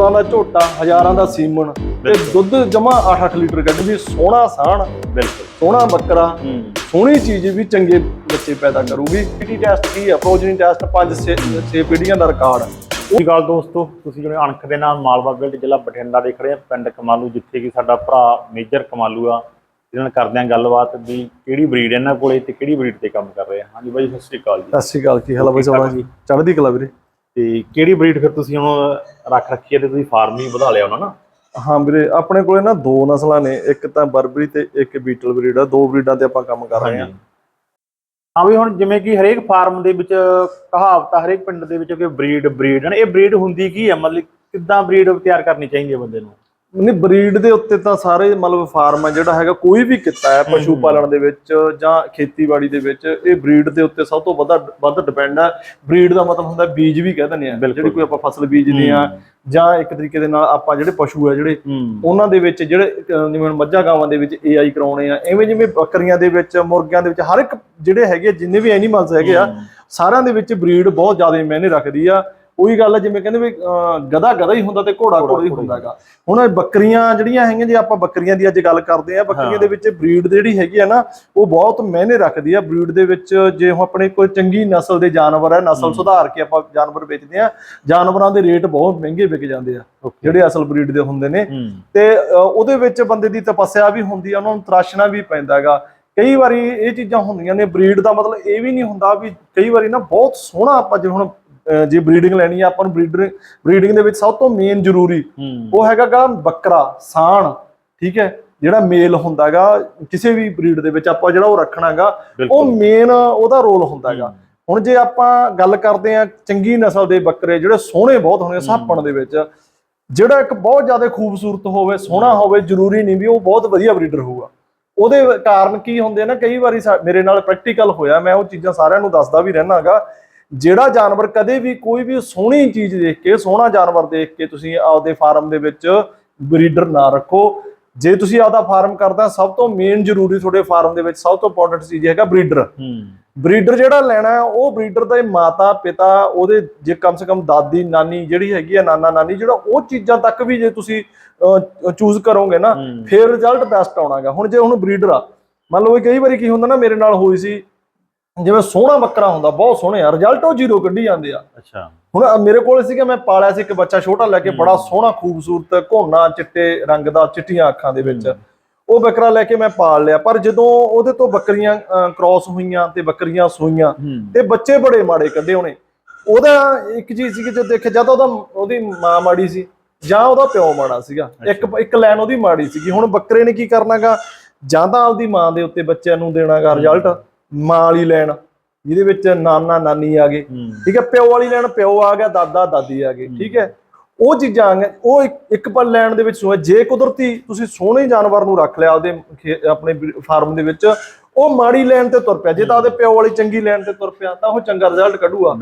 ਕਰੋੜਾਂ ਦਾ ਝੋਟਾ ਹਜ਼ਾਰਾਂ ਦਾ ਸੀਮਨ ਤੇ। ਦੁੱਧ ਜਮਾ 8-8 ਲੀਟਰ ਕੱਢ ਵੀ ਸੋਹਣਾ ਸਾਣ ਬਿਲਕੁਲ। ਸੋਹਣਾ ਬੱਕਰਾ ਹੂੰ। ਸੋਹਣੀ ਚੀਜ਼ ਵੀ ਚੰਗੇ ਬੱਚੇ ਪੈਦਾ ਕਰੂਗੀ। ਪੀਟੀ ਟੈਸਟ ਕੀ ਪ੍ਰੋਜਨੀ ਟੈਸਟ 5 6 ਪੀੜੀਆਂ ਦਾ ਰਿਕਾਰਡ। ਸਤਿ ਗੱਲ ਦੋਸਤੋ ਤੁਸੀਂ ਜਿਹੜੇ ਅਣਖ ਦੇ ਨਾਲ ਮਾਲਵਾ ਗਿਲਡ ਜ਼ਿਲ੍ਹਾ ਬਠਿੰਡਾ ਦੇਖ ਰਹੇ ਆ ਪਿੰਡ ਕਮਾਲੂ ਜਿੱਥੇ ਕਿ ਸਾਡਾ ਭਰਾ ਮੇਜਰ ਕਮਾਲੂ ਆ। ਜਿਹਨਾਂ ਨਾਲ ਕਰਦੇ ਆ ਗੱਲਬਾਤ ਵੀ ਕਿਹੜੀ ਬਰੀਡ ਇਹਨਾਂ ਕੋਲੇ ਤੇ ਕਿਹੜੀ ਬਰੀਡ ਤੇ ਕੰਮ ਕਰ ਰਹੇ ਆ। ਹਾਂਜੀ ਬਾਈ ਸਤਿ ਸ਼੍ਰੀ ਅਕਾਲ ਜੀ। ਸਤਿ ਸ਼੍ਰੀ ਅਕਾਲ ਕੀ ਹਾਲ ਬਈ ਸੋਹਣਾ ਜੀ? ਚੜ੍ਹਦੀ ਕਲਾ ਵੀਰੇ? ਤੇ ਕਿਹੜੀ ਬਰੀਡ ਫਿਰ ਤੁਸੀਂ ਹੁਣ ਰੱਖ ਰੱਖੀ ਹੈ ਤੇ ਤੁਸੀਂ ਫਾਰਮ ਹੀ ਵਧਾ ਲਿਆ ਉਹਨਾਂ ਨਾ ਹਾਂ ਵੀਰੇ ਆਪਣੇ ਕੋਲੇ ਨਾ ਦੋ ਨਸਲਾਂ ਨੇ ਇੱਕ ਤਾਂ ਬਰਬਰੀ ਤੇ ਇੱਕ ਬੀਟਲ ਬਰੀਡ ਆ ਦੋ ਬਰੀਡਾਂ ਤੇ ਆਪਾਂ ਕੰਮ ਕਰ ਰਹੇ ਹਾਂ। ਹਾਂ ਵੀ ਹੁਣ ਜਿਵੇਂ ਕਿ ਹਰੇਕ ਫਾਰਮ ਦੇ ਵਿੱਚ ਕਹਾਵਤ ਆ ਹਰੇਕ ਪਿੰਡ ਦੇ ਵਿੱਚ ਕਿ ਬਰੀਡ ਬਰੀਡ ਹਨ ਇਹ ਬਰੀਡ ਹੁੰਦੀ ਕੀ ਹੈ ਮਤਲਬ ਕਿੱਦਾਂ ਬਰੀਡ ਤਿਆਰ ਕਰਨੀ ਚਾਹੀਦੀ ਹੈ ਬੰਦੇ ਨੂੰ? ਨਹੀਂ ਬਰੀਡ ਦੇ ਉੱਤੇ ਤਾਂ ਸਾਰੇ ਮਤਲਬ ਫਾਰਮ ਆ ਜਿਹੜਾ ਹੈਗਾ ਕੋਈ ਵੀ ਕਿੱਤਾ ਹੈ ਪਸ਼ੂ ਪਾਲਣ ਦੇ ਵਿੱਚ ਜਾਂ ਖੇਤੀਬਾੜੀ ਦੇ ਵਿੱਚ ਇਹ ਬਰੀਡ ਦੇ ਉੱਤੇ ਸਭ ਤੋਂ ਵੱਧ ਵੱਧ ਡਿਪੈਂਡ ਹੈ ਬਰੀਡ ਦਾ ਮਤਲਬ ਹੁੰਦਾ ਬੀਜ ਵੀ ਕਹਿ ਦਿੰਦੇ ਆ। ਜਿਹੜੀ ਕੋਈ ਆਪਾਂ ਫਸਲ ਬੀਜਦੇ ਆ ਜਾਂ ਇੱਕ ਤਰੀਕੇ ਦੇ ਨਾਲ ਆਪਾਂ ਜਿਹੜੇ ਪਸ਼ੂ ਆ ਜਿਹੜੇ ਉਹਨਾਂ ਦੇ ਵਿੱਚ ਜਿਹੜੇ ਜਿਵੇਂ ਮੱਝਾਂ ਗਾਵਾਂ ਦੇ ਵਿੱਚ ਏਆਈ ਕਰਾਉਣੇ ਆ ਐਵੇਂ ਜਿਵੇਂ ਬੱਕਰੀਆਂ ਦੇ ਵਿੱਚ ਮੁਰਗਿਆਂ ਦੇ ਵਿੱਚ ਹਰ ਇੱਕ ਜਿਹੜੇ ਹੈਗੇ ਜਿੰਨੇ ਵੀ ਐਨੀਮਲਸ ਹੈਗੇ ਆ ਸਾਰਿਆਂ ਦੇ ਵਿੱਚ ਬਰੀਡ ਬਹੁਤ ਜ਼ਿਆਦਾ ਮਾਇਨੇ ਰੱਖਦੀ ਆ। ਉਹੀ ਗੱਲ ਆ ਜਿਵੇਂ ਕਹਿੰਦੇ ਵੀ ਗਧਾ ਗਧਾ ਹੀ ਹੁੰਦਾ ਤੇ ਘੋੜਾ ਘੋੜਾ ਹੀ ਹੁੰਦਾ ਹੈਗਾ। ਹੁਣ ਬੱਕਰੀਆਂ ਜਿਹੜੀਆਂ ਹੈਗੀਆਂ ਜੇ ਆਪਾਂ ਬੱਕਰੀਆਂ ਦੀ ਅੱਜ ਗੱਲ ਕਰਦੇ ਆ ਬੱਕਰੀਆਂ ਦੇ ਵਿੱਚ ਬਰੀਡ ਜਿਹੜੀ ਹੈਗੀ ਆ ਨਾ ਉਹ ਬਹੁਤ ਮਾਇਨੇ ਰੱਖਦੀ ਆ। ਬਰੀਡ ਦੇ ਵਿੱਚ ਜੇ ਹੁਣ ਆਪਣੇ ਕੋਈ ਚੰਗੀ ਨਸਲ ਦੇ ਜਾਨਵਰ ਹੈ ਨਸਲ ਸੁਧਾਰ ਕੇ ਆਪਾਂ ਜਾਨਵਰ ਵੇਚਦੇ ਆ ਜਾਨਵਰਾਂ ਦੇ ਰੇਟ ਬਹੁਤ ਮਹਿੰਗੇ ਵਿਕ ਜਾਂਦੇ ਆ ਜਿਹੜੇ ਅਸਲ ਬਰੀਡ ਦੇ ਹੁੰਦੇ ਨੇ। ਹੂੰ। ਤੇ ਉਹਦੇ ਵਿੱਚ ਬੰਦੇ ਦੀ ਤਪੱਸਿਆ ਵੀ ਹੁੰਦੀ ਆ ਉਹਨਾਂ ਨੂੰ ਤਰਾਸ਼ਣਾ ਵੀ ਪੈਂਦਾ ਹੈਗਾ। ਕਈ ਵਾਰੀ ਇਹ ਚੀਜ਼ਾਂ ਹੁੰਦੀਆਂ ਨੇ ਬਰੀਡ ਦਾ ਮਤਲਬ ਇਹ ਵੀ ਨਹੀਂ ਹੁੰਦਾ ਵੀ ਕਈ ਵਾਰੀ ਨਾ ਬਹੁਤ ਸੋਹਣਾ ਆਪਾਂ ਜੇ ਹੁਣ ਜੇ ਬਰੀਡਿੰਗ ਲੈਣੀ ਆ ਆਪਾਂ ਨੂੰ ਬਰੀਡਰ ਬਰੀਡਿੰਗ ਦੇ ਵਿੱਚ ਸਭ ਤੋਂ ਮੇਨ ਜ਼ਰੂਰੀ ਉਹ ਹੈਗਾ ਗਾ ਬੱਕਰਾ ਸਾਣ ਠੀਕ ਹੈ? ਜਿਹੜਾ ਮੇਲ ਹੁੰਦਾਗਾ ਕਿਸੇ ਵੀ ਬਰੀਡ ਦੇ ਵਿੱਚ ਆਪਾਂ ਜਿਹੜਾ ਉਹ ਰੱਖਣਾਗਾ ਉਹ ਮੇਨ ਉਹਦਾ ਰੋਲ ਹੁੰਦਾਗਾ ਹੁਣ ਜੇ ਆਪਾਂ ਗੱਲ ਕਰਦੇ ਆ ਚੰਗੀ ਨਸਲ ਦੇ ਬੱਕਰੇ ਜਿਹੜੇ ਸੋਹਣੇ ਬਹੁਤ ਆ ਸਾਪਣ ਦੇ ਵਿੱਚ ਜਿਹੜਾ ਇੱਕ ਬਹੁਤ ਜ਼ਿਆਦਾ ਖੂਬਸੂਰਤ ਹੋਵੇ ਸੋਹਣਾ ਹੋਵੇ ਜ਼ਰੂਰੀ ਨਹੀਂ ਵੀ ਉਹ ਬਹੁਤ ਵਧੀਆ ਬਰੀਡਰ ਹੋਊਗਾ। ਉਹਦੇ ਕਾਰਨ ਕੀ ਹੁੰਦੇ ਨਾ ਕਈ ਵਾਰੀ ਮੇਰੇ ਨਾਲ ਪ੍ਰੈਕਟੀਕਲ ਹੋਇਆ ਮੈਂ ਉਹ ਚੀਜ਼ਾਂ ਸਾਰਿਆਂ ਨੂੰ ਦੱਸਦਾ ਵੀ ਰਹਿਣਾਗਾ ਜਿਹੜਾ ਜਾਨਵਰ ਕਦੇ ਵੀ ਕੋਈ ਵੀ ਸੋਹਣੀ ਚੀਜ਼ ਦੇਖ ਕੇ ਸੋਹਣਾ ਜਾਨਵਰ ਦੇਖ ਕੇ ਤੁਸੀਂ ਆਪਦੇ ਫਾਰਮ ਦੇ ਵਿੱਚ ਬਰੀਡਰ ਨਾ ਰੱਖੋ। ਜੇ ਤੁਸੀਂ ਆਪਦਾ ਫਾਰਮ ਕਰਦਾ ਸਭ ਤੋਂ ਮੇਨ ਜ਼ਰੂਰੀ ਤੁਹਾਡੇ ਫਾਰਮ ਦੇ ਵਿੱਚ ਸਭ ਤੋਂ ਇੰਪੋਰਟੈਂਟ ਚੀਜ਼ ਹੈਗਾ ਬਰੀਡਰ। ਬਰੀਡਰ ਜਿਹੜਾ ਲੈਣਾ ਹੈ, ਉਹ ਬਰੀਡਰ ਦਾ ਮਾਤਾ ਪਿਤਾ ਉਹਦੇ ਜੇ ਕਮ ਸੇ ਕਮ ਦਾਦੀ ਨਾਨੀ ਜਿਹੜੀ ਹੈਗੀ ਆ ਨਾਨਾ ਨਾਨੀ ਜਿਹੜਾ ਉਹ ਚੀਜ਼ਾਂ ਤੱਕ ਵੀ ਜੇ ਤੁਸੀਂ ਚੂਜ਼ ਕਰੋਗੇ ਨਾ। ਫਿਰ ਰਿਜ਼ਲਟ ਬੈਸਟ ਆਉਣਾਗਾ ਹੁਣ ਜੇ ਹੁਣ ਬਰੀਡਰ ਆ ਮੰਨ ਲਓ ਕਈ ਵਾਰੀ ਕੀ ਹੁੰਦਾ ਨਾ ਮੇਰੇ ਨਾਲ ਹੋਈ ਸੀ ਜਿਵੇਂ ਸੋਹਣਾ ਬੱਕਰਾ ਹੁੰਦਾ ਬਹੁਤ ਸੋਹਣੇ ਆ ਰਿਜ਼ਲਟ ਉਹ ਜ਼ੀਰੋ ਕੱਢੀ ਜਾਂਦੇ ਆ। ਅੱਛਾ। ਹੁਣ ਮੇਰੇ ਕੋਲ ਸੀਗਾ ਮੈਂ ਪਾਲਿਆ ਸੀ ਇੱਕ ਬੱਚਾ ਛੋਟਾ ਲੈ ਕੇ ਬੜਾ ਸੋਹਣਾ ਖੂਬਸੂਰਤ ਘੋਨਾ ਚਿੱਟੇ ਰੰਗ ਦਾ ਚਿੱਟੀਆਂ ਅੱਖਾਂ ਦੇ ਵਿੱਚ। ਉਹ ਬੱਕਰਾ ਲੈ ਕੇ ਮੈਂ ਪਾਲ ਲਿਆ ਪਰ ਜਦੋਂ ਉਹਦੇ ਤੋਂ ਬੱਕਰੀਆਂ ਕ੍ਰਾਸ ਹੋਈਆਂ ਤੇ ਬੱਕਰੀਆਂ ਸੂਈਆਂ ਤੇ ਬੱਚੇ ਬੜੇ ਮਾੜੇ ਕੱਢੇ ਉਹਨੇ। ਉਹਦਾ ਇੱਕ ਚੀਜ਼ ਸੀ ਕਿ ਜੇ ਦੇਖਿਆ ਜਾਂ ਤਾਂ ਉਹਦਾ ਉਹਦੀ ਮਾਂ ਮਾੜੀ ਸੀ ਜਾਂ ਉਹਦਾ ਪਿਓ ਮਾੜਾ ਸੀਗਾ। ਇੱਕ ਇੱਕ ਲਾਈਨ ਉਹਦੀ ਮਾੜੀ ਸੀਗੀ। ਹੁਣ ਬੱਕਰੇ ਨੇ ਕੀ ਕਰਨਾਗਾ? ਜਾਂ ਤਾਂ ਆਪਦੀ ਮਾਂ ਦੇ ਉੱਤੇ ਬੱਚਿਆਂ ਨੂੰ ਦੇਣਾਗਾ ਰਿਜ਼ਲਟ ਮਾਂ ਵਾਲੀ ਲਾਈਨ ਜਿਹਦੇ ਵਿੱਚ ਨਾਨਾ ਨਾਨੀ ਆ ਗਏ। ਠੀਕ ਹੈ ਪਿਓ ਵਾਲੀ ਲੈਣ ਪਿਓ ਆ ਗਿਆ ਦਾਦਾ ਦਾਦੀ ਆ ਗਏ। ਠੀਕ ਹੈ ਉਹ ਚੀਜ਼ਾਂ ਆ ਗਈਆਂ ਉਹ ਇੱਕ- ਪਲ ਲੈਣ ਦੇ ਵਿੱਚ ਜੇ ਕੁਦਰਤੀ ਤੁਸੀਂ ਸੋਹਣੇ ਜਾਨਵਰ ਨੂੰ ਰੱਖ ਲਿਆ ਉਹਦੇ ਆਪਣੇ ਫਾਰਮ ਦੇ ਵਿੱਚ ਉਹ ਮਾੜੀ ਲੈਣ ਤੇ ਤੁਰ ਪਿਆ। ਜੇ ਤਾਂ ਉਹਦੇ ਪਿਓ ਵਾਲੀ ਚੰਗੀ ਲੈਣ ਤੇ ਤੁਰ ਪਿਆ ਤਾਂ ਉਹ ਚੰਗਾ ਰਿਜ਼ਲਟ ਕੱਢੂਗਾ।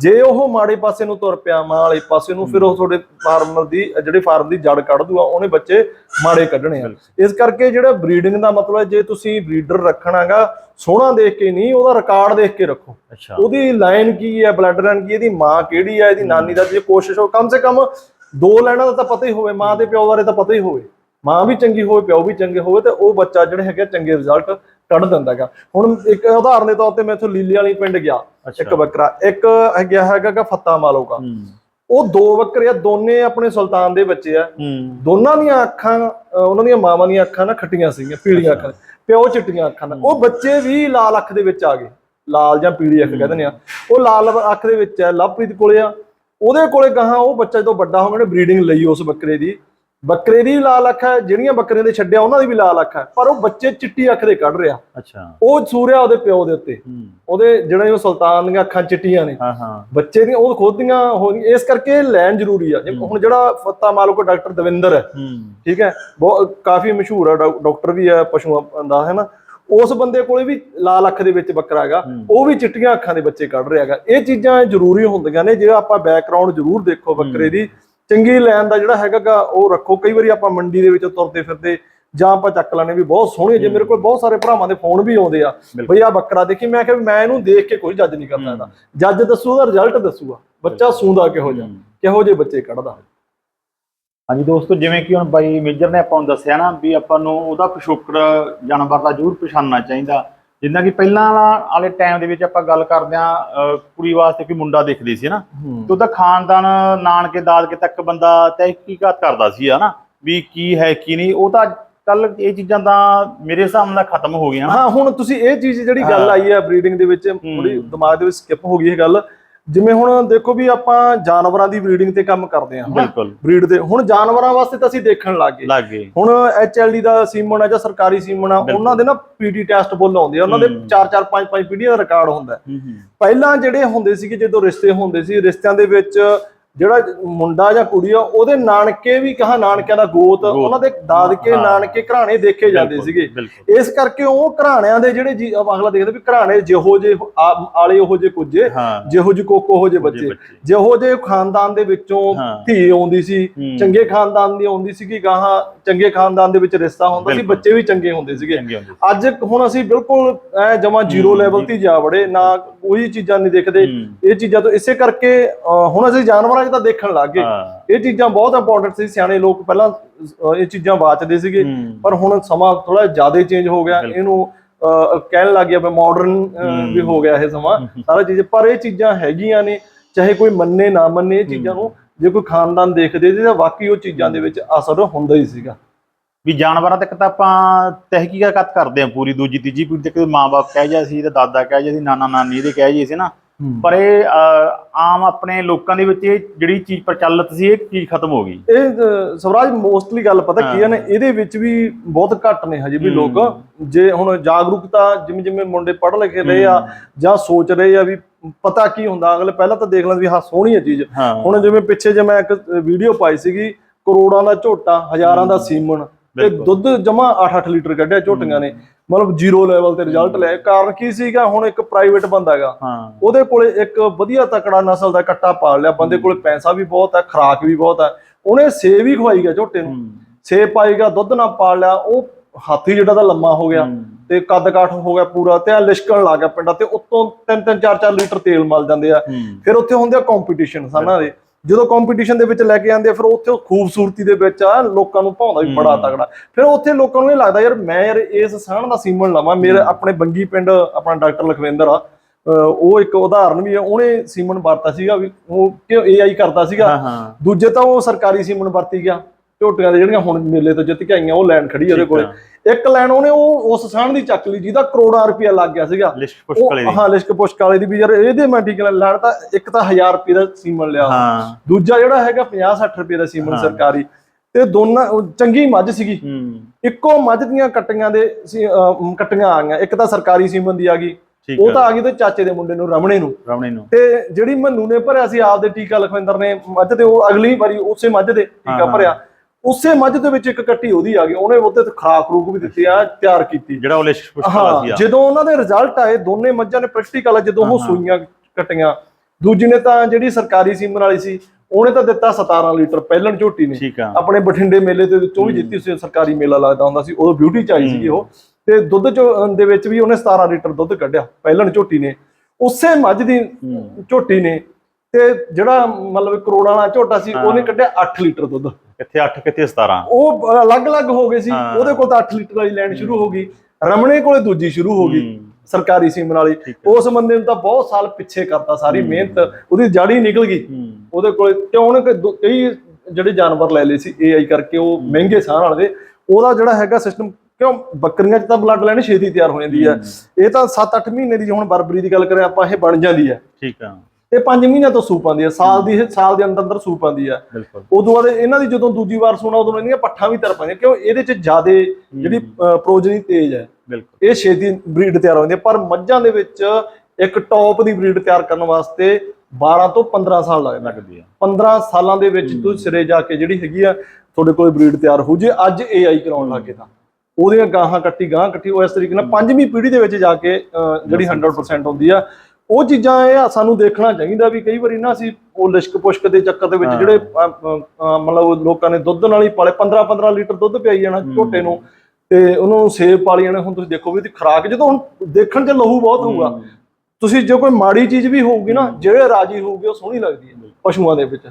ਜੇ ਉਹ ਮਾੜੇ ਪਾਸੇ ਨੂੰ ਤੁਰ ਪਿਆ ਮਾਂ ਵਾਲੇ ਪਾਸੇ ਨੂੰ ਫਿਰ ਉਹ ਤੁਹਾਡੇ ਫਾਰਮਰ ਦੀ ਜਿਹੜੇ ਫਾਰਮ ਦੀ ਜੜ ਕੱਢ ਦੂਗਾ ਉਹਨੇ ਬੱਚੇ ਮਾੜੇ ਕੱਢਣੇ ਆ। ਇਸ ਕਰਕੇ ਜਿਹੜਾ ਬਰੀਡਿੰਗ ਦਾ ਮਤਲਬ ਹੈ ਜੇ ਤੁਸੀਂ ਬਰੀਡਰ ਰੱਖਣਾਗਾ ਸੋਹਣਾ ਦੇਖ ਕੇ ਨਹੀਂ ਉਹਦਾ ਰਿਕਾਰਡ ਦੇਖ ਕੇ ਰੱਖੋ। ਉਹਦੀ ਲਾਈਨ ਕੀ ਹੈ ਬਲੱਡ ਲਾਈਨ ਕੀ ਹੈ, ਇਹਦੀ ਮਾਂ ਕਿਹੜੀ ਹੈ ਇਹਦੀ ਨਾਨੀ ਦਾ ਜੇ ਕੋਸ਼ਿਸ਼ ਹੋ ਕਮ ਸੇ ਕਮ ਦੋ ਲਾਈਨਾਂ ਦਾ ਤਾਂ ਪਤਾ ਹੀ ਹੋਵੇ ਮਾਂ ਤੇ ਪਿਓ ਬਾਰੇ ਤਾਂ ਪਤਾ ਹੀ ਹੋਵੇ। ਮਾਂ ਵੀ ਚੰਗੀ ਹੋਵੇ ਪਿਓ ਵੀ ਚੰਗੇ ਹੋਵੇ ਤੇ ਉਹ ਬੱਚਾ ਜਿਹੜੇ ਹੈਗੇ ਚੰਗੇ ਰਿਜ਼ਲਟ ਕੱਢ ਦਿੰਦਾ ਹੈਗਾ। ਹੁਣ ਇੱਕ ਉਦਾਹਰਨ ਦੇ ਤੌਰ ਤੇ ਮੈਂ ਇੱਥੋਂ ਲੀਲੇ ਵਾਲੀ ਪਿੰਡ ਗਿਆ ਇੱਕ ਬੱਕਰਾ ਇੱਕ ਹੈਗਾ ਹੈਗਾ ਗਾ ਫੱਤਾ ਮਾਲੋਗਾ ਉਹ ਦੋ ਬੱਕਰੇ ਆ ਦੋਨੇ ਆਪਣੇ ਸੁਲਤਾਨ ਦੇ ਬੱਚੇ ਆ। ਦੋਨਾਂ ਦੀਆਂ ਅੱਖਾਂ ਉਹਨਾਂ ਦੀਆਂ ਮਾਵਾਂ ਦੀਆਂ ਅੱਖਾਂ ਨਾ ਖੱਟੀਆਂ ਸੀਗੀਆਂ ਪੀਲੀਆਂ ਅੱਖਾਂ ਪਿਓ ਚਿੱਟੀਆਂ ਅੱਖਾਂ ਨਾਲ ਉਹ ਬੱਚੇ ਵੀ ਲਾਲ ਅੱਖ ਦੇ ਵਿੱਚ ਆ ਗਏ। ਲਾਲ ਜਾਂ ਪੀਲੀ ਅੱਖ ਕਹਿੰਦੇ ਨੇ ਆ। ਉਹ ਲਾਲ ਅੱਖ ਦੇ ਵਿੱਚ ਹੈ ਲਵਪ੍ਰੀਤ ਕੋਲੇ ਆ। ਉਹਦੇ ਕੋਲੇ ਗਾਹਾਂ ਉਹ ਬੱਚਾ ਜਦੋਂ ਵੱਡਾ ਹੋ ਗਿਆ ਨੇ ਬਰੀਡਿੰਗ ਲਈ ਉਸ ਬੱਕਰੇ ਦੀ। ਬੱਕਰੇ ਦੀ ਲਾਲ ਅੱਖ ਹੈ ਜਿਹੜੀਆਂ ਬੱਕਰੀਆਂ ਦੇ ਛੱਡਿਆ ਉਹਨਾਂ ਦੀ ਵੀ ਲਾਲ ਅੱਖ ਹੈ। ਪਰ ਉਹ ਬੱਚੇ ਚਿੱਟੀ ਅੱਖ ਦੇ ਕੱਢ ਰਿਹਾ। ਅੱਛਾ। ਉਹ ਸੂਰਿਆ ਉਹਦੇ ਪਿਓ ਦੇ ਉੱਤੇ। ਉਹਦੇ ਜਿਹੜੇ ਉਹ ਸੁਲਤਾਨ ਦੀਆਂ ਅੱਖਾਂ ਚਿੱਟੀਆਂ ਨੇ। ਹਾਂ ਹਾਂ। ਬੱਚੇ ਦੀਆਂ ਉਹ ਖੋਦੀਆਂ ਹੋ ਗਈਆਂ। ਇਸ ਕਰਕੇ ਲੈਣ ਜ਼ਰੂਰੀ ਆ। ਹੁਣ ਜਿਹੜਾ ਫੱਤਾ ਮਾਲੂਕੋ ਡਾਕਟਰ ਦਵਿੰਦਰ ਹੈ। ਠੀਕ ਹੈ? ਬਹੁਤ ਕਾਫੀ ਮਸ਼ਹੂਰ ਹੈ ਡਾਕ- ਡਾਕਟਰ ਵੀ ਹੈ ਪਸ਼ੂਆਂ ਦਾ ਹੈ ਨਾ? ਉਸ ਬੰਦੇ ਕੋਲੇ ਵੀ ਲਾਲ ਅੱਖ ਦੇ ਵਿੱਚ ਬੱਕਰਾ ਹੈਗਾ। ਉਹ ਵੀ ਚਿੱਟੀਆਂ ਅੱਖਾਂ ਦੇ ਬੱਚੇ ਕੱਢ ਰਿਹਾ ਹੈਗਾ। ਇਹ ਚੀਜ਼ਾਂ ਜ਼ਰੂਰੀ ਹੁੰਦੀਆਂ ਨੇ ਜਿਹੜਾ ਆਪਾਂ ਬੈਕਗ੍ਰਾਉਂਡ ਜ਼ਰੂਰ ਦੇਖੋ ਬੱਕਰੇ ਦੀ। ਚੰਗੀ ਲੈਣ ਦਾ ਜਿਹੜਾ ਹੈਗਾ ਗਾ ਉਹ ਰੱਖੋ। ਕਈ ਵਾਰੀ ਆਪਾਂ ਮੰਡੀ ਦੇ ਵਿੱਚ ਤੁਰਦੇ ਫਿਰਦੇ ਜਾਂ ਆਪਾਂ ਚੱਕ ਲੈਣੇ ਵੀ ਬਹੁਤ ਸੋਹਣੇ ਜੇ ਮੇਰੇ ਕੋਲ ਬਹੁਤ ਸਾਰੇ ਭਰਾਵਾਂ ਦੇ ਫੋਨ ਵੀ ਆਉਂਦੇ ਆ ਬਈ ਆ ਬੱਕਰਾ ਦੇਖੀ ਮੈਂ ਕਿਹਾ ਵੀ ਮੈਂ ਇਹਨੂੰ ਦੇਖ ਕੇ ਕੋਈ ਜੱਜ ਨਹੀਂ ਕਰਦਾ ਇਹਦਾ। ਜੱਜ ਦੱਸੂ ਉਹਦਾ ਰਿਜ਼ਲਟ ਦੱਸੂਗਾ। ਬੱਚਾ ਸੂੰਦਾ ਕਿਹੋ ਜਿਹਾ ਕਿਹੋ ਜਿਹੇ ਬੱਚੇ ਕੱਢਦਾ। ਹਾਂਜੀ ਦੋਸਤੋ ਜਿਵੇਂ ਕਿ ਹੁਣ ਬਾਈ ਮੇਜਰ ਨੇ ਆਪਾਂ ਨੂੰ ਦੱਸਿਆ ਨਾ ਵੀ ਆਪਾਂ ਨੂੰ ਉਹਦਾ ਪਿਛੋਕੜ ਜਾਨਵਰ ਦਾ ਜ਼ਰੂਰ ਪਛਾਣਨਾ ਚਾਹੀਦਾ। ਜਿੱਦਾਂ ਕਿ ਪਹਿਲਾਂ ਵਾਲੇ ਟਾਈਮ ਦੇ ਵਿੱਚ ਆਪਾਂ ਗੱਲ ਕਰਦੇ ਆ ਕੁੜੀ ਵਾਸਤੇ ਕੋਈ ਮੁੰਡਾ ਦੇਖਦੇ ਸੀ ਨਾ ਤੇ ਉਹਦਾ ਖਾਨਦਾਨ ਨਾਨਕੇ ਦਾਦਕੇ ਤੱਕ ਬੰਦਾ ਤਹਿਕੀਕਾਤ ਕਰਦਾ ਸੀ ਹਨਾ? ਵੀ ਕੀ ਹੈ ਕੀ ਨਹੀਂ? ਉਹ ਤਾਂ ਕੱਲ ਇਹ ਚੀਜ਼ਾਂ ਤਾਂ ਮੇਰੇ ਹਿਸਾਬ ਨਾਲ ਖਤਮ ਹੋ ਗਈਆਂ ਹਾਂ ਹੁਣ ਤੁਸੀਂ ਇਹ ਚੀਜ਼ ਜਿਹੜੀ ਗੱਲ। ਆਈ ਹੈ ਬਰੀਡਿੰਗ ਦੇ ਵਿੱਚ ਥੋੜੀ ਦਿਮਾਗ ਦੇ ਵਿੱਚ ਸਕਿਪ ਹੋ ਗਈ ਇਹ ਗੱਲ। ਜਿਵੇਂ ਹੁਣ ਦੇਖੋ ਵੀ ਆਪਾਂ ਜਾਨਵਰਾਂ ਦੀ ਬਰੀਡਿੰਗ ਤੇ ਕੰਮ ਕਰਦੇ ਹਾਂ ਬਿਲਕੁਲ। ਬਰੀਡ ਦੇ ਹੁਣ ਜਾਨਵਰਾਂ ਵਾਸਤੇ ਤਾਂ ਅਸੀਂ ਦੇਖਣ ਲੱਗ ਗਏ। ਲੱਗ ਹੁਣ ਐਚਐਲਡੀ ਦਾ ਸੀਮਨ ਹੈ ਜਾਂ ਸਰਕਾਰੀ ਸੀਮਨ ਆ। ਉਹਨਾਂ ਦੇ ਨਾ ਪੀਟੀ ਟੈਸਟ ਬੁੱਲ ਆਉਂਦੇ ਆ ਉਹਨਾਂ ਦੇ ਹੂੰ। 4 4 5 5 ਪੀੜ੍ਹੀਆਂ ਦਾ ਰਿਕਾਰਡ ਹੁੰਦਾ। ਪਹਿਲਾਂ ਜਿਹੜੇ ਹੁੰਦੇ ਸੀਗੇ ਜਦੋਂ ਰਿਸ਼ਤੇ ਹੁੰਦੇ ਸੀ ਰਿਸ਼ਤਿਆਂ ਦੇ ਵਿੱਚ ਜਿਹੜਾ ਮੁੰਡਾ ਜਾਂ ਕੁੜੀ ਆ ਉਹਦੇ ਨਾਨਕੇ ਵੀ ਕਹਾ ਨਾਨਕਿਆਂ ਦਾ ਗੋਤ। ਉਹਨਾਂ ਦੇ ਦਾਦਕੇ। ਨਾਨਕੇ ਘਰਾਣੇ ਦੇਖੇ ਜਾਂਦੇ ਸੀਗੇ ਇਸ ਕਰਕੇ ਉਹ ਘਰਾਣਿਆਂ ਦੇ ਜਿਹੜੇ ਜੀ ਅਗਲਾ ਦੇਖਦੇ ਵੀ ਘਰਾਣੇ ਜਿਹੋ ਜੇ ਆਲੇ ਉਹੋ ਜੇ ਕੁਝੇ ਹਾਂ ਜਿਹੋ ਜਿਹੇ ਕੋਕੋ ਉਹੋ ਜੇ ਬੱਚੇ ਜਿਹੋ ਜੇ ਖਾਨਦਾਨ ਦੇ ਵਿੱਚੋਂ। ਧੀ ਆਉਂਦੀ ਸੀ। ਚੰਗੇ ਖਾਨਦਾਨ ਦੀ ਆਉਂਦੀ ਸੀਗੀ ਗਾਹਾਂ ਚੰਗੇ ਖਾਨਦਾਨ ਦੇ ਵਿੱਚ ਰਿਸ਼ਤਾ ਹੁੰਦਾ ਸੀ। ਬੱਚੇ ਵੀ ਚੰਗੇ ਹੁੰਦੇ ਸੀਗੇ ਅੱਜ ਹੁਣ ਅਸੀਂ ਬਿਲਕੁਲ ਐ ਜਮਾ ਜ਼ੀਰੋ ਲੈਵਲ ਤੇ ਜਾ ਵੜੇ ਨਾ ਕੋਈ ਚੀਜ਼ਾਂ ਨਹੀਂ ਦੇਖਦੇ। ਇਹ ਚੀਜ਼ਾਂ ਤੋਂ ਇਸੇ ਕਰਕੇ ਹੁਣ ਅਸੀਂ ਜਾਨਵਰਾਂ 'ਚ ਤਾਂ ਦੇਖਣ ਲੱਗ ਗਏ। ਇਹ ਚੀਜ਼ਾਂ ਬਹੁਤ ਇੰਪੋਰਟੈਂਟ ਸੀ ਸਿਆਣੇ ਲੋਕ ਪਹਿਲਾਂ ਇਹ ਚੀਜ਼ਾਂ ਬਾਚਦੇ ਸੀਗੇ। ਪਰ ਹੁਣ ਸਮਾਂ ਥੋੜਾ ਜ਼ਿਆਦਾ ਚੇਂਜ ਹੋ ਗਿਆ। ਇਹਨੂੰ ਕਹਿਣ ਲੱਗ ਗਿਆ ਵੀ ਮਾਡਰਨ। ਵੀ ਹੋ ਗਿਆ ਇਹ ਸਮਾਂ। ਸਾਰਾ ਚੀਜ਼ ਪਰ ਇਹ ਚੀਜ਼ਾਂ ਹੈਗੀਆਂ ਨੇ ਚਾਹੇ ਕੋਈ ਮੰਨੇ ਨਾ ਮੰਨੇ ਇਹ ਚੀਜ਼ਾਂ ਨੂੰ ਜੇ ਕੋਈ ਖਾਨਦਾਨ ਦੇਖਦੇ ਸੀ ਤਾਂ ਵਾਕਈ ਉਹ ਚੀਜ਼ਾਂ ਦੇ ਵਿੱਚ ਅਸਰ ਹੁੰਦਾ ਹੀ ਸੀਗਾ। ਵੀ ਜਾਨਵਰਾਂ ਤੱਕ ਤਾਂ ਆਪਾਂ ਤਹਿਕੀਕਾਤ ਕਰਦੇ ਆ ਪੂਰੀ ਦੂਜੀ ਤੀਜੀ ਪੀੜ੍ਹੀ ਤੱਕ ਮਾਂ-ਬਾਪ ਕਹਿ ਜਾ ਸੀ ਤੇ ਦਾਦਾ ਕਹਿ ਜਾ ਸੀ ਨਾਨਾ ਨਾਨੀ ਦੇ ਕਹਿ ਜੇ ਸੀ ਨਾ। ਪਰ ਇਹ ਆਮ ਆਪਣੇ ਲੋਕਾਂ ਦੇ ਵਿੱਚ ਇਹ ਜਿਹੜੀ ਚੀਜ਼ ਪ੍ਰਚਲਿਤ ਸੀ ਇਹ ਚੀਜ਼ ਖਤਮ ਹੋ ਗਈ। ਇਹ ਸਵਰਾਜ ਮੋਸਟਲੀ ਗੱਲ ਪਤਾ ਕੀ ਹੈ। ਨਾ ਇਹਦੇ ਵਿੱਚ ਵੀ ਬਹੁਤ ਘੱਟ ਨੇ ਹਜੇ ਵੀ ਲੋਕ। ਜੇ ਹੁਣ ਜਾਗਰੂਕਤਾ ਜਿਵੇਂ ਜਿਵੇਂ ਮੁੰਡੇ ਪੜ੍ਹ ਲਿਖੇ ਰਹੇ ਆ ਜਾਂ ਸੋਚ ਰਹੇ ਆ ਵੀ ਪਤਾ ਕੀ ਹੁੰਦਾ ਅਗਲੇ ਪਹਿਲਾਂ ਤਾਂ ਦੇਖ ਲੈਂਦੇ ਵੀ ਹਾਂ ਸੋਹਣੀ ਹੈ ਚੀਜ਼। ਹੁਣ ਜਿਵੇਂ ਪਿੱਛੇ ਜੇ ਮੈਂ ਇੱਕ ਵੀਡੀਓ ਪਾਈ ਸੀਗੀ ਕਰੋੜਾਂ ਦਾ ਝੋਟਾ ਹਜ਼ਾਰਾਂ ਦਾ ਸੀਮਨ ਤੇ। ਦੁੱਧ ਜਮਾ 8-8 ਲੀਟਰ ਕੱਢਿਆ ਝੋਟੀਆਂ ਨੇ। ਮਤਲਬ ਜ਼ੀਰੋ ਲੈਵਲ ਤੇ ਰਿਜ਼ਲਟ ਲਿਆ। ਕਾਰਨ ਕੀ ਸੀਗਾ? ਹੁਣ ਇੱਕ ਪ੍ਰਾਈਵੇਟ ਬੰਦਾ ਹੈਗਾ। ਉਹਦੇ ਕੋਲੇ ਇੱਕ ਵਧੀਆ ਤਕੜਾ ਨਸਲ ਦਾ ਕੱਟਾ ਪਾਲ ਲਿਆ। ਬੰਦੇ ਕੋਲੇ ਪੈਸਾ ਵੀ ਬਹੁਤ ਹੈ ਖਰਾਕ ਵੀ ਬਹੁਤ ਹੈ ਉਹਨੇ ਸੇ ਵੀ ਖਵਾਈ ਗਿਆ ਝੋਟੇ ਨੂੰ। ਹੂੰ। ਸੇ ਪਾਏਗਾ ਦੁੱਧ ਨਾ ਪਾਲ ਲਿਆ। ਉਹ ਹਾਥੀ ਜਿਹੜਾ ਦਾ ਲੰਮਾ ਹੋ ਗਿਆ। ਤੇ ਕੱਦ ਕਾਠ ਹੋ ਗਿਆ ਪੂਰਾ। ਤੇ ਆ ਲਿਸ਼ਕਣ ਲੱਗ ਗਿਆ ਪਿੰਡਾਂ ਤੇ। ਉੱਤੋਂ 3-3 4-4 ਲੀਟਰ ਤੇਲ ਮਲ ਜਾਂਦੇ ਆ। ਫਿਰ ਉੱਥੇ ਹੁੰਦੇ ਆ ਕੰਪੀਟੀਸ਼ਨ ਸਾਨਾਂ ਦੇ। ਜਦੋਂ ਕੰਪੀਟੀਸ਼ਨ ਦੇ ਵਿੱਚ ਲੈ ਕੇ ਆਉਂਦੇ ਆ ਫਿਰ ਉੱਥੇ ਉਹ ਖੂਬਸੂਰਤੀ ਦੇ ਵਿੱਚ ਆ ਲੋਕਾਂ ਨੂੰ ਭਾਉਂਦਾ ਵੀ ਬੜਾ ਹੂੰ। ਤਗੜਾ ਫਿਰ ਉੱਥੇ ਲੋਕਾਂ ਨੂੰ ਇਹ ਲੱਗਦਾ ਯਾਰ ਮੈਂ ਯਾਰ ਇਸ ਸਾਹਣ ਦਾ ਸੀਮਨ ਲਵਾਂ ਮੇਰੇ ਆਪਣੇ ਬੰਗੀ ਪਿੰਡ ਆਪਣਾ ਡਾਕਟਰ ਲਖਵਿੰਦਰ ਆ ਉਹ ਇੱਕ ਉਦਾਹਰਨ ਵੀ ਹੈ ਉਹਨੇ ਸੀਮਨ ਵਰਤਾ ਸੀਗਾ ਵੀ ਉਹ ਕਿਉਂ ਏਆਈ ਕਰਦਾ ਸੀਗਾ। ਦੂਜੇ ਤਾਂ ਉਹ ਸਰਕਾਰੀ ਸੀਮਨ ਵਰਤੀ ਗਿਆ। ਝੋਟੀਆਂ ਦੇ ਜਿਹੜੀਆਂ ਹੁਣ ਮੇਲੇ ਤੋਂ ਜਿੱਤ ਕੇ ਆਈਆਂ ਉਹ ਲੈਣ ਖੜੀ ਉਹਦੇ ਕੋਲੇ। ਇੱਕ ਲੈਣ ਉਹਨੇ ਉਹ ਉਸ ਸਾਹਣ ਦੀ ਚੱਕ ਲਈ ਜਿਹਦਾ ਕਰੋੜਾਂ ਰੁਪਇਆ ਲੱਗ ਗਿਆ ਸੀਗਾ। ਲਿਸ਼ਕ ਪੁਸ਼ਕਲੇ ਦੀ। ਹਾਂ ਲਿਸ਼ਕ ਪੁਸ਼ਕ ਵਾਲੇ ਦੀ ਵੀ ਯਾਰ ਇਹਦੇ ਮੈਂ ਠੀਕ ਲੈਣ ਤਾਂ ਇੱਕ ਤਾਂ 1000 ਰੁਪਏ ਦਾ ਸੀਮਨ ਲਿਆ। ਹਾਂ। ਦੂਜਾ ਜਿਹੜਾ ਹੈਗਾ 50 60 ਰੁਪਏ ਦਾ ਸੀਮਨ। ਸਰਕਾਰੀ। ਤੇ ਦੋਨਾਂ ਚੰਗੀ ਮੱਝ ਸੀਗੀ। ਇੱਕੋ ਮੱਝ ਦੀਆਂ ਕੱਟੀਆਂ ਦੇ ਕੱਟੀਆਂ ਆ ਗਈਆਂ। ਇੱਕ ਤਾਂ ਸਰਕਾਰੀ ਸੀਮਨ ਦੀ ਆ ਗਈ। ਉਹ ਤਾਂ ਆ ਗਈ ਤੇ ਚਾਚੇ ਦੇ ਮੁੰਡੇ ਨੂੰ ਰਮਣੇ ਨੂੰ। ਰਮਣੀ ਨੂੰ। ਤੇ ਜਿਹੜੀ ਮੰਨੂ ਨੇ ਭਰਿਆ ਸੀ ਆਪਦੇ ਟੀਕਾ ਲਖਵਿੰਦਰ ਨੇ ਮੱਝ ਤੇ ਉਹ ਅਗਲੀ ਵਾਰੀ ਉਸੇ ਮੱਝ ਦੇ ਟੀਕਾ। ਭਰਿਆ। ਉਸੇ ਮੱਝ ਦੇ ਵਿੱਚ ਇੱਕ ਕੱਟੀ ਉਹਦੀ ਆ ਗਈ ਉਹਨੇ ਉਹਦੇ ਤੇ ਖਰਾਕ ਰੂਕ ਵੀ ਦਿੱਤੀ ਆ ਤਿਆਰ ਕੀਤੀ। ਜਿਹੜਾ ਉਹ ਲਿਸ਼ਕ ਪੁਸ਼ਕਲਾ ਸੀ ਜਦੋਂ ਉਹਨਾਂ ਦੇ ਰਿਜ਼ਲਟ ਆਏ ਦੋਨੇ ਮੱਝਾਂ ਨੇ ਪ੍ਰੈਕਟੀਕਲ ਜਦੋਂ ਉਹ। ਸੂਈਆਂ ਕੱਟੀਆਂ। ਦੂਜੀ ਨੇ ਤਾਂ ਜਿਹੜੀ ਸਰਕਾਰੀ ਸੀਮਨ ਵਾਲੀ ਸੀ ਉਹਨੇ ਤਾਂ ਦਿੱਤਾ 17 ਲੀਟਰ ਪਹਿਲਣ ਝੋਟੀ ਨੇ। ਆ। ਆਪਣੇ ਬਠਿੰਡੇ ਮੇਲੇ ਦੇ ਵਿੱਚੋਂ ਵੀ ਜਿੱਤੀ ਸੀ ਸਰਕਾਰੀ ਮੇਲਾ ਲੱਗਦਾ ਹੁੰਦਾ ਸੀ ਉਦੋਂ ਬਿਊਟੀ ਚ ਆਈ ਸੀਗੀ ਉਹ। ਤੇ ਦੁੱਧ ਚੋ ਦੇ ਵਿੱਚ ਵੀ ਉਹਨੇ 17 ਲੀਟਰ ਦੁੱਧ ਕੱਢਿਆ ਪਹਿਲਣ ਝੋਟੀ ਨੇ। ਉਸੇ ਮੱਝ ਦੀ ਝੋਟੀ ਨੇ ਤੇ ਜਿਹੜਾ ਮਤਲਬ ਕਰੋੜਾਂ ਵਾਲਾ ਝੋਟਾ ਸੀ ਉਹਨੇ ਕੱਢਿਆ 8 ਲੀਟਰ ਦੁੱਧ। ਕਿੱਥੇ 8 ਕਿੱਥੇ 17 ਉਹ ਅਲੱਗ-ਅਲੱਗ ਹੋ ਗਏ ਸੀ। ਉਹਦੇ ਕੋਲ ਤਾਂ 8 ਲੀਟਰ ਵਾਲੀ ਲੈਣ ਸ਼ੁਰੂ ਹੋ ਗਈ। ਰਮਣੇ ਕੋਲੇ ਦੂਜੀ ਸ਼ੁਰੂ ਹੋ ਗਈ। ਸਰਕਾਰੀ ਸੀਮਨ ਵਾਲੀ ਉਸ ਬੰਦੇ ਨੂੰ ਤਾਂ ਬਹੁਤ ਸਾਲ ਪਿੱਛੇ ਕਰਤਾ ਸਾਰੀ ਮਿਹਨਤ। ਉਹਦੀ ਜੜੀ ਨਿਕਲ ਗਈ। ਉਹਦੇ ਕੋਲੇ ਕਿਉਂ ਉਹਨੇ ਕੋਈ ਜਿਹੜੇ ਜਾਨਵਰ ਲੈ ਲਏ ਸੀ ਏਆਈ ਕਰਕੇ ਉਹ ਮਹਿੰਗੇ ਸਾਹ ਨਾਲ ਦੇ। ਉਹਦਾ ਜਿਹੜਾ ਹੈਗਾ ਸਿਸਟਮ ਕਿਉਂ ਬੱਕਰੀਆਂ 'ਚ ਤਾਂ ਬਲੱਡ ਲਾਈਨ ਛੇਤੀ ਤਿਆਰ ਹੋ ਜਾਂਦੀ ਹੈ। ਇਹ ਤਾਂ 7-8 ਮਹੀਨੇ ਦੀ ਹੁਣ ਬਰਬਰੀ ਦੀ ਗੱਲ ਕਰੇ ਆਪਾਂ ਇਹ ਬਣ ਜਾਂਦੀ ਹੈ। ਠੀਕ ਆ। ਇਹ 5 ਮਹੀਨਿਆਂ ਤੋਂ ਸੂਪ ਆਉਂਦੀ ਹੈ ਸਾਲ ਦੀ ਸਾਲ ਦੇ ਅੰਦਰ ਅੰਦਰ ਸੂਪ ਆਉਂਦੀ ਹੈ। ਬਿਲਕੁਲ। ਉਦੋਂ ਬਾਅਦ ਇਹਨਾਂ ਦੀ ਜਦੋਂ ਦੂਜੀ ਵਾਰ ਸੁਣਾ ਉਦੋਂ ਇਹਦੀਆਂ ਪੱਠਾਂ ਵੀ ਤਰ ਪੈਂਦੀਆਂ ਕਿਉਂ ਇਹਦੇ 'ਚ ਜ਼ਿਆਦੇ ਜਿਹੜੀ ਪ੍ਰੋਜਨੀ ਤੇਜ਼ ਹੈ। ਬਿਲਕੁਲ। ਇਹ ਛੇਤੀ ਬਰੀਡ ਤਿਆਰ ਹੋ ਜਾਂਦੀ ਹੈ ਪਰ ਮੱਝਾਂ ਦੇ ਵਿੱਚ ਇੱਕ ਟੌਪ ਦੀ ਬਰੀਡ ਤਿਆਰ ਕਰਨ ਵਾਸਤੇ 12 ਤੋਂ 15 ਸਾਲ ਲੱਗਦਾ ਆ। 15 ਸਾਲਾਂ ਦੇ ਵਿੱਚ ਤੁਸੀਂ ਸਿਰੇ ਜਾ ਕੇ ਜਿਹੜੀ ਹੈਗੀ ਆ ਤੁਹਾਡੇ ਕੋਲ ਬਰੀਡ ਤਿਆਰ ਹੋ ਜੇ ਅੱਜ AI ਕਰਾਉਣ ਲੱਗੇ ਤਾਂ। ਉਹਦੀਆਂ ਗਾਹਾਂ ਕੱਟੀ ਗਾਹਾਂ ਕੱਟੀ ਉਹ ਇਸ ਤਰੀਕੇ ਨਾਲ ਪੰਜਵੀਂ ਪੀੜ੍ਹੀ ਦੇ ਵਿੱਚ ਜਾ ਕੇ ਜਿਹੜੀ 100% ਹੁੰਦੀ ਆ। ਉਹ ਚੀਜ਼ਾਂ ਇਹ ਆ, ਸਾਨੂੰ ਦੇਖਣਾ ਚਾਹੀਦਾ ਵੀ ਕਈ ਵਾਰੀ ਨਾ ਅਸੀਂ ਉਹ ਲਿਸ਼ਕ ਪੁਸ਼ਕ ਦੇ ਚੱਕਰ ਦੇ ਵਿੱਚ। ਜਿਹੜੇ ਮਤਲਬ ਲੋਕਾਂ ਨੇ ਦੁੱਧ ਨਾਲ ਹੀ ਪਾਲੇ 15 15 ਲੀਟਰ ਦੁੱਧ ਪਿਆਈ ਜਾਣਾ ਝੋਟੇ ਨੂੰ ਤੇ ਉਹਨੂੰ ਸੇਬ ਪਾਲੀ ਜਾਣੇ ਹੁਣ ਤੁਸੀਂ ਦੇਖੋ ਵੀ ਇਹਦੀ ਖੁਰਾਕ ਜਦੋਂ ਹੁਣ ਦੇਖਣ 'ਚ ਲਹੂ ਬਹੁਤ ਹੋਊਗਾ ਤੁਸੀਂ ਜੇ ਕੋਈ ਮਾੜੀ ਚੀਜ਼ ਵੀ ਹੋਊਗੀ ਨਾ ਜਿਹੜੇ ਰਾਜੀ ਹੋਊਗੇ ਉਹ ਸੋਹਣੀ ਲੱਗਦੀ ਹੈ ਪਸ਼ੂਆਂ ਦੇ ਵਿੱਚ।